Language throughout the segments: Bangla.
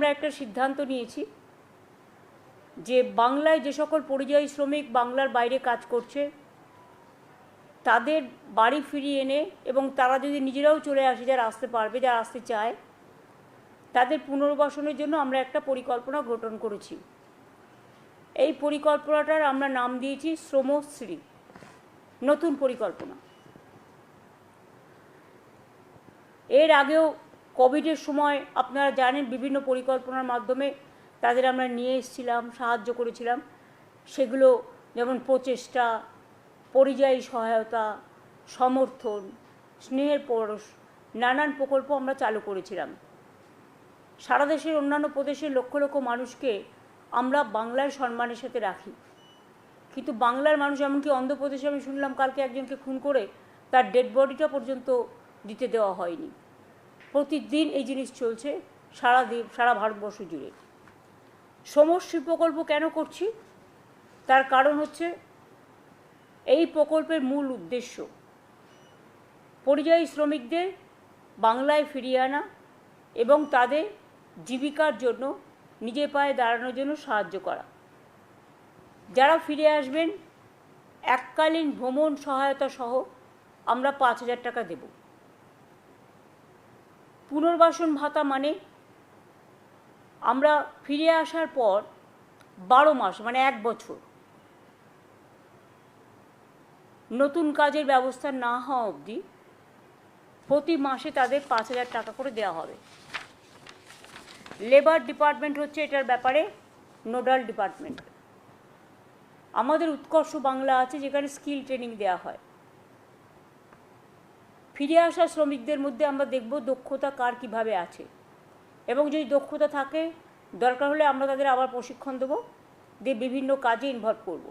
আমরা একটা সিদ্ধান্ত নিয়েছি যে বাংলায় যে সকল পরিযায়ী শ্রমিক বাংলার বাইরে কাজ করছে, তাদের বাড়ি ফিরিয়ে এনে এবং তারা যদি নিজেরাও চলে আসে, যারা আসতে পারবে, যারা আসতে চায়, তাদের পুনর্বাসনের জন্য আমরা একটা পরিকল্পনা গঠন করেছি। এই পরিকল্পনাটার আমরা নাম দিয়েছি শ্রমশ্রী। নতুন পরিকল্পনা। এর আগেও কোভিডের সময় আপনারা জানেন বিভিন্ন পরিকল্পনার মাধ্যমে তাদের আমরা নিয়ে এসেছিলাম, সাহায্য করেছিলাম। সেগুলো যেমন প্রচেষ্টা, পরিযায়ী সহায়তা, সমর্থন, স্নেহের পরশ, নানান প্রকল্প আমরা চালু করেছিলাম। সারা দেশের অন্যান্য প্রদেশের লক্ষ লক্ষ মানুষকে আমরা বাংলার সম্মানের সাথে রাখি। কিন্তু বাংলার মানুষ এমনকি অন্ধ্রপ্রদেশে আমি শুনলাম কালকে একজনকে খুন করে তার ডেড বডিটা পর্যন্ত দিতে দেওয়া হয়নি। প্রতিদিন এই জিনিস চলছে সারা দ্বীপ সারা ভারতবর্ষ জুড়ে। সমষ্টি প্রকল্প কেন করছি? তার কারণ হচ্ছে এই প্রকল্পের মূল উদ্দেশ্য পরিযায়ী শ্রমিকদের বাংলায় ফিরিয়ে আনা এবং তাদের জীবিকার জন্য, নিজের পায়ে দাঁড়ানোর জন্য সাহায্য করা। যারা ফিরে আসবেন, এককালীন ভ্রমণ সহায়তা সহ আমরা পাঁচ হাজার টাকা দেব। পুনর্বাসন ভাতা মানে আমরা ফিরে আসার পর বারো মাস মানে এক বছর নতুন কাজের ব্যবস্থা না হওয়া অবধি প্রতি মাসে তাদের পাঁচ হাজার টাকা করে দেওয়া হবে। লেবার ডিপার্টমেন্ট হচ্ছে এটার ব্যাপারে নোডাল ডিপার্টমেন্ট আমাদের উৎকর্ষ বাংলা আছে যেখানে স্কিল ট্রেনিং দেওয়া হয়। ফিরে আসা শ্রমিকদের মধ্যে আমরা দেখব দক্ষতা কার কীভাবে আছে। এবং যদি দক্ষতা থাকে, দরকার হলে আমরা তাদের আবার প্রশিক্ষণ দেবো, দিয়ে বিভিন্ন কাজে ইনভলভ করব।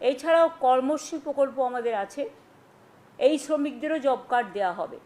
এছাড়াও কর্মশ্রী প্রকল্প আমাদের আছে। এই শ্রমিকদেরও জব কার্ড দেওয়া হবে।